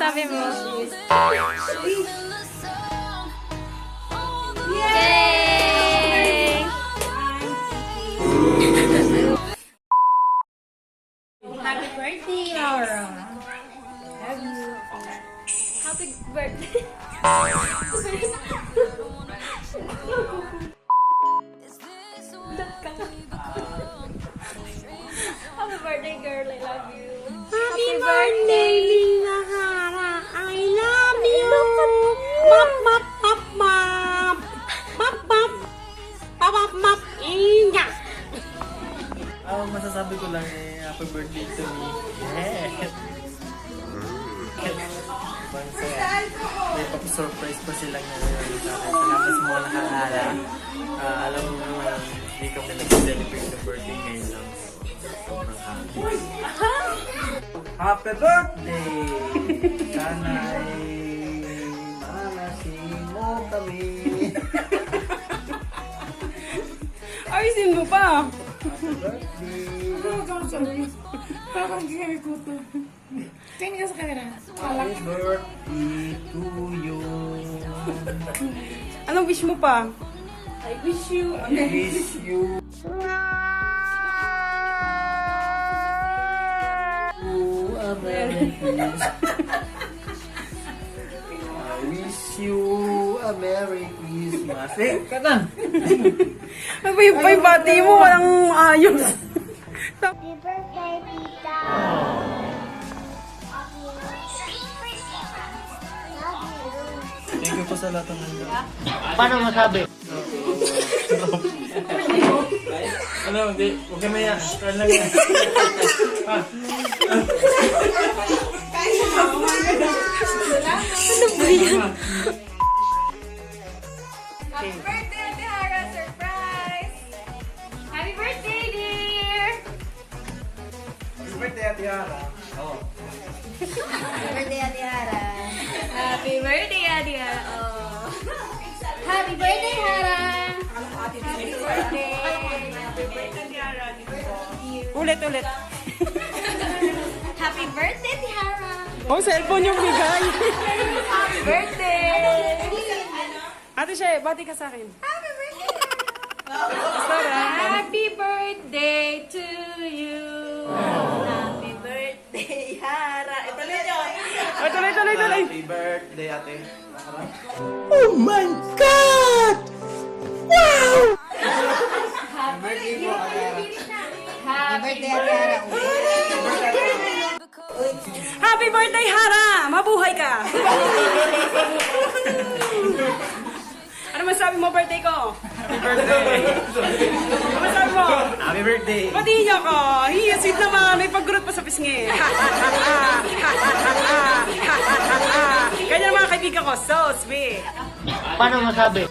masabi mo? Yay! Happy birthday, Laura. Love you. Happy birthday. Happy birthday, girl. I love you. Happy birthday, Lina Map. Inga. Ang masasabi ko lang eh, happy birthday to me. Yeah. Bang saya. May papasurprise pa sila ngayon sa akin. Salamat sa mga nakakala. Ah, alam mo naman, hindi kami nag-celebrate ng birthday ngayon lang. Sobrang happy. Happy birthday! Sana Ayusin mo pa. Happy birthday! Parang ginagawa ko to. Tingin ka sa camera. Happy birthday to you. Anong wish mo pa? I wish you. I wish you. I wish you a Merry Christmas. Eh, kanan! Ano ba yung pa yung bati mo? Walang ayos. Happy birthday, Tita. Thank you po sa lahat ng handa. Paano masabi? Ano, hindi. Huwag kayo maya. Try lang yan. Ah. Happy birthday, Ate Yara. Oo. birthday, Ate Hara. Happy birthday, Ate Hara. Oh. Happy birthday, Hara! Happy birthday! Happy birthday, Hara. Ulit, ulit. Happy birthday, Ate Hara! Oh, cellphone yung bigay. Happy birthday! Ate She, bati ka sa akin. Happy birthday! Happy birthday to you! Happy birthday, Hara! Ito na yun! Oh, tuloy, tuloy, tuloy. Happy birthday, ate. Happy birthday, Ate Hara! Happy birthday, Hara! Mabuhay ka! ano masabi mo birthday ko? Happy birthday! Masabi mo? Happy birthday! Batiin niyo ko. Hiya, sweet naman. May pagurot pa sa pisngi. Ganyan ang mga kaibigan ko. So sweet. Paano masabi?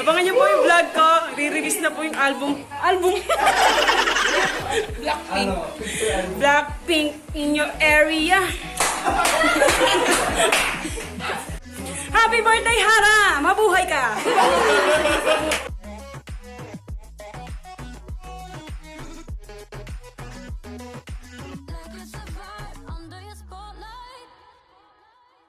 Abangan niyo po yung vlog ko. Re-release na po yung album. Album. Blackpink. Blackpink in your area. Happy birthday, Hara! Mabuhay ka!